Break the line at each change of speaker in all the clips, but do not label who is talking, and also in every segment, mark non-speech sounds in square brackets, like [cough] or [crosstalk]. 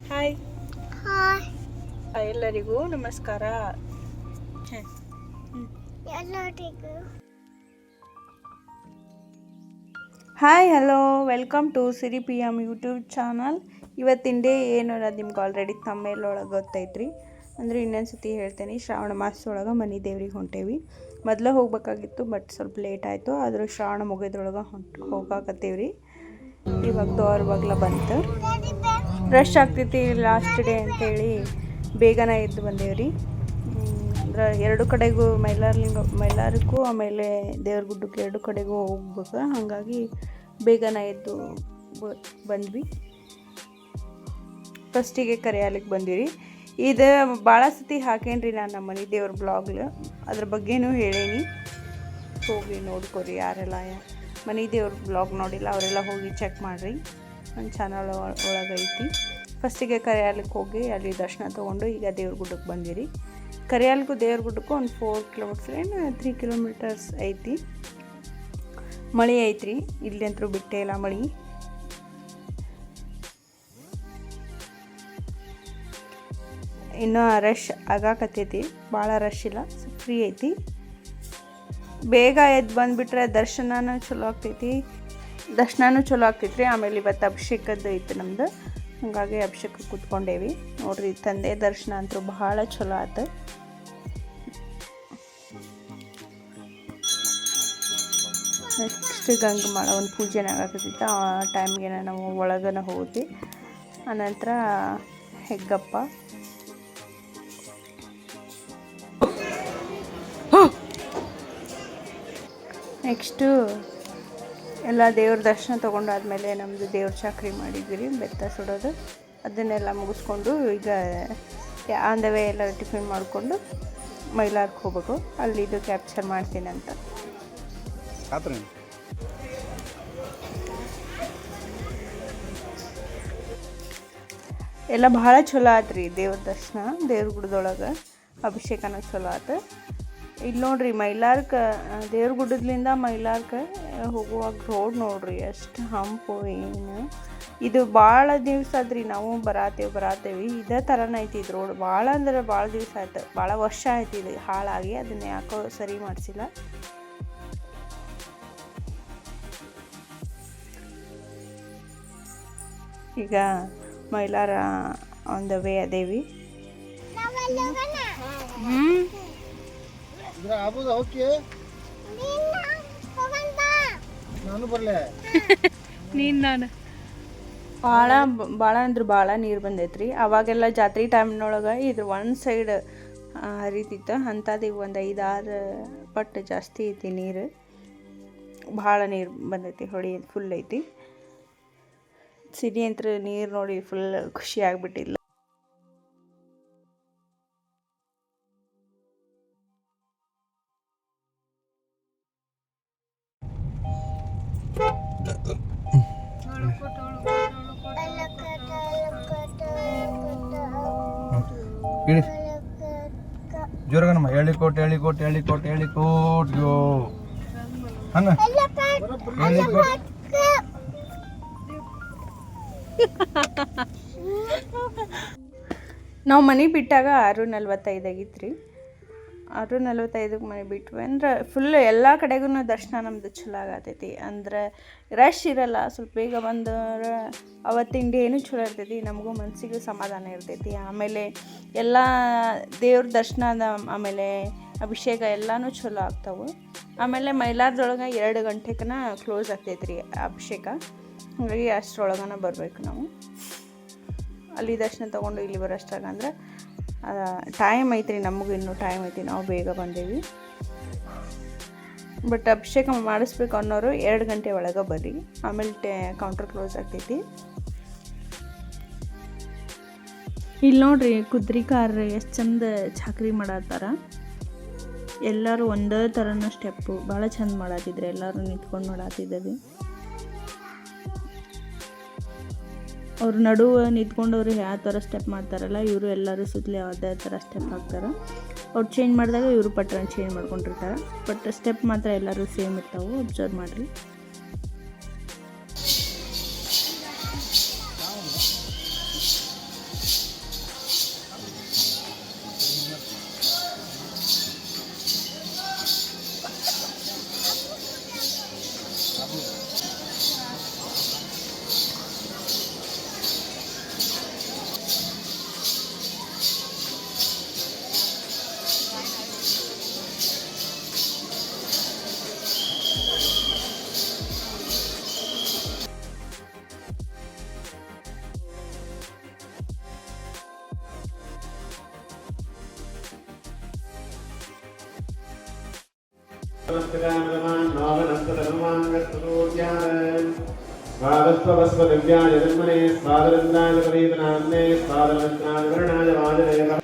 Hi
hi
ಎಲ್ಲರಿಗೂ ನಮಸ್ಕಾರ. Hi hello welcome to Siri P M YouTube channel ಇವತ್ತಿನ day ಏನು ಅನ್ನೋದು ನಿಮ್ಗೆ ಆಲ್ರೆಡಿ ತಮ್ಮೇಲೊಳಗೆ ಗೊತ್ತೈತ್ರಿ. ಅಂದರೆ ಇನ್ನೊಂದು ಸತಿ ಹೇಳ್ತೇನೆ ಶ್ರಾವಣ ಮಾಸದೊಳಗೆ ಮನೆ ದೇವ್ರಿಗೆ ಹೊಂಟೇವಿ. ಮೊದಲೇ ಹೋಗ್ಬೇಕಾಗಿತ್ತು ಬಟ್ ಸ್ವಲ್ಪ ಲೇಟ್ ಆಯಿತು. ಆದರೂ ಶ್ರಾವಣ ಮುಗಿದ್ರೊಳಗೆ ಹೊಂಟು ಹೋಗಾಕತ್ತೀವಿ ಇವಾಗ ದೋರ್ ಬಗ್ಲ ಬಂತು. ರಶ್ ಆಗ್ತೈತಿ ಲಾಸ್ಟ್ ಡೇ ಅಂತೇಳಿ ಬೇಗನೆ ಎದ್ದು ಬಂದೇವ್ರಿ. ಅಂದ್ರೆ ಎರಡು ಕಡೆಗೂ ಮೈಲಾರ್ಲಿಂಗ, ಮೈಲಾರಕ್ಕೂ ಆಮೇಲೆ ದೇವ್ರ ಗುಡ್ಡಕ್ಕೆ ಎರಡು ಕಡೆಗೂ ಹೋಗ್ಬೇಕು. ಹಾಗಾಗಿ ಬೇಗನೆ ಎದ್ದು ಬಂದ್ವಿ. ಫಸ್ಟಿಗೆ ಕರೆಯಾಲಿಕ್ಕೆ ಬಂದಿರಿ ಇದು ಭಾಳ ಸತಿ ಹಾಕೇನ್ರಿ ನಾನು ನಮ್ಮ ಮನೆ ದೇವ್ರ ಬ್ಲಾಗ್ಲು ಅದ್ರ ಬಗ್ಗೆನೂ ಹೇಳೇನಿ. ಹೋಗಿ ನೋಡ್ಕೊರಿ ಯಾರೆಲ್ಲ ಮನೆ ದೇವ್ರ ಬ್ಲಾಗ್ ನೋಡಿಲ್ಲ, ಅವರೆಲ್ಲ ಹೋಗಿ ಚೆಕ್ ಮಾಡಿರಿ. ನನ್ನ ಚಾನಲ್ ಒಳಗೈತಿ. ಫಸ್ಟಿಗೆ ಕರಿಯಾಲಕ್ಕೆ ಹೋಗಿ ಅಲ್ಲಿ ದರ್ಶನ ತೊಗೊಂಡು ಈಗ ದೇವ್ರ ಗುಡ್ಡಕ್ಕೆ ಬಂದಿರಿ. ಕರಿಯಾಲಕ್ಕೂ ದೇವ್ರ ಗುಡ್ಡಕ್ಕೂ ಒಂದು ಫೋರ್ ಕಿಲೋಮೀಟ್ರ್ ಏನು ತ್ರೀ ಕಿಲೋಮೀಟರ್ಸ್ ಐತಿ. ಮಳೆ ಐತ್ರಿ ಇಲ್ಲಿ ಅಂತರೂ ಬಿಟ್ಟೇ ಇಲ್ಲ ಮಳೆ. ಇನ್ನೂ ರಶ್ ಆಗಾಕತ್ತೈತಿ, ಭಾಳ ರಶ್ ಇಲ್ಲ ಫ್ರೀ ಐತಿ. ಬೇಗ ಎದ್ದು ಬಂದುಬಿಟ್ರೆ ದರ್ಶನನೂ ಚಲೋ ಆಗ್ತೈತಿ. ದರ್ಶನನೂ ಚಲೋ ಆಗ್ತೈತಿ ರೀ ಆಮೇಲೆ ಇವತ್ತು ಅಭಿಷೇಕದ್ದು ಇತ್ತು ನಮ್ದು. ಹಾಗಾಗಿ ಅಭಿಷೇಕ ಕೂತ್ಕೊಂಡೇವಿ. ನೋಡ್ರಿ ತಂದೆ ದರ್ಶನ ಅಂತೂ ಬಹಳ ಚಲೋ ಆತು. ನೆಕ್ಸ್ಟ್ ಗಂಗೆ ಮಾಡೋ ಒಂದು ಪೂಜೆನ ಆಗತ್ತಿತ್ತು ಆ ಟೈಮ್ಗೆ ನಾವು ಒಳಗನ ಹೋಗಿ ಆನಂತರ ಹೆಗ್ಗಪ್ಪ. ನೆಕ್ಸ್ಟು ಎಲ್ಲ ದೇವ್ರ ದರ್ಶನ ತೊಗೊಂಡಾದ್ಮೇಲೆ ನಮ್ಮದು ದೇವ್ರ ಚಾಕ್ರಿ ಮಾಡಿದ್ವಿ ಬೆತ್ತ ಸುಡೋದು. ಅದನ್ನೆಲ್ಲ ಮುಗಿಸ್ಕೊಂಡು ಈಗ ಆನ್ ದ ವೇ ಎಲ್ಲ ಟಿಫಿನ್ ಮಾಡಿಕೊಂಡು ಮೈಲಾರ್ಗೆ ಹೋಗ್ಬೇಕು. ಅಲ್ಲಿ ಇದು ಕ್ಯಾಪ್ಚರ್ ಮಾಡ್ತೀನಿ ಅಂತ. ಎಲ್ಲ ಭಾಳ ಚಲೋ ಆತ್ರಿ ದೇವ್ರ ದರ್ಶನ ದೇವ್ರ ಗುಡ್ದೊಳಗೆ ಅಭಿಷೇಕನೂ ಚಲೋ ಆತು. ಇಲ್ಲಿ ನೋಡ್ರಿ ಮೈಲಾರ್ಕ ದೇವ್ರ ಗುಡ್ಡದ್ಲಿಂದ ಮೈಲಾರ್ಕ ಹೋಗುವಾಗ ರೋಡ್ ನೋಡ್ರಿ ಎಷ್ಟು ಹಂಪು ಏನು. ಇದು ಭಾಳ ದಿವ್ಸ ಆದ್ರಿ ನಾವು ಬರಾತೇವೆ ಬರಾತೇವಿ. ಇದೇ ಥರನೇ ಐತಿ ಇದು ರೋಡ್ ಭಾಳ ಅಂದ್ರೆ ಭಾಳ ದಿವಸ ಆಯ್ತು. ಭಾಳ ವರ್ಷ ಆಯ್ತು ಇದು ಹಾಳಾಗಿ ಅದನ್ನ ಯಾಕೋ ಸರಿ ಮಾಡಿಸಿಲ್ಲ. ಈಗ ಮೈಲಾರ ಒಂದು ದ ವೇ ಅದೇವಿ. ಹ್ಞೂ
ಇದ್ರ
ನೀನು ಬಾ.
ನಾನು ಬರ್ಲೆ. [laughs]
ನೀನು ನಾನು. ಭಾಳ ಭಾಳ ಅಂದ್ರೆ ಭಾಳ ನೀರು ಬಂದೈತ್ರಿ. ಅವಾಗೆಲ್ಲ ಜಾತ್ರೆ ಟೈಮ್ನೊಳಗೆ ಇದ್ರ ಒಂದು ಸೈಡ್ ಹರಿತಿತ್ತು. ಅಂಥದ್ದು ಈಗ ಒಂದು ಐದಾರು ಪಟ್ಟು ಜಾಸ್ತಿ ಐತಿ ನೀರು. ಭಾಳ ನೀರು ಬಂದೈತಿ ಹೊಳಿ ಫುಲ್ ಐತಿ. ಸಿಡಿ ಅಂತ ನೀರು ನೋಡಿ ಫುಲ್ ಖುಷಿ ಆಗ್ಬಿಟ್ಟಿಲ್ಲ
ಇಳಿ ಜೋರಗನಮ್ಮ. ಹೇಳಿಕೋಟ್ ಹೇಳಿಕೋಟ್ ಹೇಳಿಕೋಟ್ ಹೇಳಿಕೋಟ್ ಗೋ ಹಂಗ. ಎಳಿಕೋಟ್
ನಾವು ಮನೆ ಬಿಟ್ಟಾಗ ಆರು ನಲ್ವತ್ತೈದು ಆಗಿತ್ತು ರೀ ಆರು ನಲ್ವತ್ತೈದಕ್ಕೆ ಮನೆ ಬಿಟ್ವಿ. ಅಂದ್ರೆ ಫುಲ್ ಎಲ್ಲ ಕಡೆಗೂ ದರ್ಶನ ನಮ್ದು ಚಲೋ ಆಗತೈತಿ. ಅಂದ್ರೆ ರಶ್ ಇರಲ್ಲ, ಸ್ವಲ್ಪ ಬೇಗ ಬಂದ್ರೆ ಅವತ್ತಿನ ಡೇನು ಚಲೋ ಇರ್ತೈತಿ, ನಮಗೂ ಮನಸ್ಸಿಗೂ ಸಮಾಧಾನ ಇರ್ತೈತಿ. ಆಮೇಲೆ ಎಲ್ಲ ದೇವ್ರ ದರ್ಶನದ ಆಮೇಲೆ ಅಭಿಷೇಕ ಎಲ್ಲನೂ ಚಲೋ ಆಗ್ತಾವೆ. ಆಮೇಲೆ ಮೈಲಾರದೊಳಗೆ ಎರಡು ಗಂಟೆಗನ ಕ್ಲೋಸ್ ಆಗ್ತೈತಿ ರೀ ಅಭಿಷೇಕ. ಹಾಗಾಗಿ ಅಷ್ಟರೊಳಗನ ಬರಬೇಕು ನಾವು. ಅಲ್ಲಿ ದರ್ಶನ ತೊಗೊಂಡು ಇಲ್ಲಿ ಬರೋಷ್ಟಾಗ ಅಂದ್ರೆ ಟೈಮ್ ಐತ್ರಿ, ನಮಗೂ ಇನ್ನೂ ಟೈಮ್ ಐತಿ ನಾವು ಬೇಗ ಬಂದೇವಿ. ಬಟ್ ಅಭಿಷೇಕ ಮಾಡಿಸ್ಬೇಕು ಅನ್ನೋರು ಎರಡು ಗಂಟೆ ಒಳಗೆ ಬರ್ರಿ, ಆಮೇಲೆ ಟೆ ಕೌಂಟರ್ ಕ್ಲೋಸ್ ಆಗ್ತೈತಿ. ಇಲ್ಲಿ ನೋಡ್ರಿ ಕುದ್ರಿ ಕಾರ್ ಎಷ್ಟು ಚಂದ ಚಾಕ್ರಿ ಮಾಡತ್ತಾರ. ಎಲ್ಲರೂ ಒಂದೇ ಥರನ ಸ್ಟೆಪ್ಪು ಭಾಳ ಚಂದ ಮಾಡತ್ತಿದ್ರು ಎಲ್ಲರೂ ನಿಂತ್ಕೊಂಡು ಮಾಡತ್ತಿದ್ದೀವಿ ಅವ್ರ ನಡುವೆ ನಿಂತ್ಕೊಂಡವ್ರು ಯಾವ ಥರ ಸ್ಟೆಪ್ ಮಾಡ್ತಾರಲ್ಲ, ಇವರು ಎಲ್ಲರೂ ಸುತ್ತಲೇ ಅದೇ ಥರ ಸ್ಟೆಪ್ ಹಾಕ್ತಾರೆ, ಅವ್ರು ಚೇಂಜ್ ಮಾಡಿದಾಗ ಇವರು ಪಟ್ರನ್ ಚೇಂಜ್ ಮಾಡ್ಕೊಂಡಿರ್ತಾರೆ. ಬಟ್ ಸ್ಟೆಪ್ ಮಾತ್ರ ಎಲ್ಲರೂ ಸೇಮ್ ಇರ್ತಾವೆ ಅಬ್ಸರ್ವ್ ಮಾಡಿರಿ.
ഭാഗസ്വസ്വദിവ്യായ ജന്മനെ സാധരന്തായ പ്രീതനാന്നെ സാധരന്തായ വരുണായ വാചനേക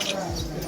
Thank you.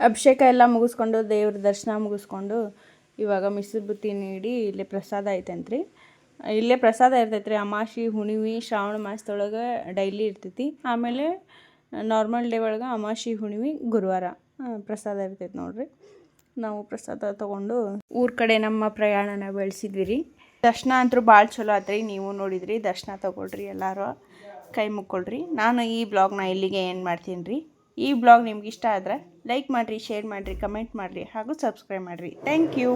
ಅಭಿಷೇಕ ಎಲ್ಲ ಮುಗಿಸ್ಕೊಂಡು ದೇವ್ರ ದರ್ಶನ ಮುಗಿಸ್ಕೊಂಡು ಇವಾಗ ಮಿಸ್ರ ಬುತ್ತಿ ನೀಡಿ ಇಲ್ಲೇ ಪ್ರಸಾದ ಐತಂತ್ರಿ. ಇಲ್ಲೇ ಪ್ರಸಾದ ಇರ್ತೈತೆ ರೀ ಅಮಾಸಿ ಹುಣಿವಿ ಶ್ರಾವಣ ಮಾಸದೊಳಗೆ ಡೈಲಿ ಇರ್ತೈತಿ. ಆಮೇಲೆ ನಾರ್ಮಲ್ ಡೇ ಒಳಗೆ ಅಮಾಶಿ ಹುಣಿವಿ ಗುರುವಾರ ಪ್ರಸಾದ ಇರ್ತೈತೆ ನೋಡ್ರಿ. ನಾವು ಪ್ರಸಾದ ತೊಗೊಂಡು ಊರ ಕಡೆ ನಮ್ಮ ಪ್ರಯಾಣನ ಬೆಳೆಸಿದ್ವಿ ರೀ ದರ್ಶನ ಅಂತೂ ಭಾಳ ಚಲೋ ಆತ್ರಿ, ನೀವು ನೋಡಿದ್ರಿ. ದರ್ಶನ ತೊಗೊಳ್ರಿ ಎಲ್ಲರೂ, ಕೈ ಮುಕ್ಕೊಳ್ರಿ. ನಾನು ಈ ಬ್ಲಾಗ್ನ ಇಲ್ಲಿಗೆ ಏನು ಮಾಡ್ತೀನಿ ರೀ ಈ ಬ್ಲಾಗ್ ನಿಮ್ಗೆ ಇಷ್ಟ ಆದರೆ ಲೈಕ್ ಮಾಡಿರಿ ಶೇರ್ ಮಾಡಿರಿ ಕಮೆಂಟ್ ಮಾಡಿರಿ ಹಾಗೂ ಸಬ್ಸ್ಕ್ರೈಬ್ ಮಾಡಿರಿ. Thank you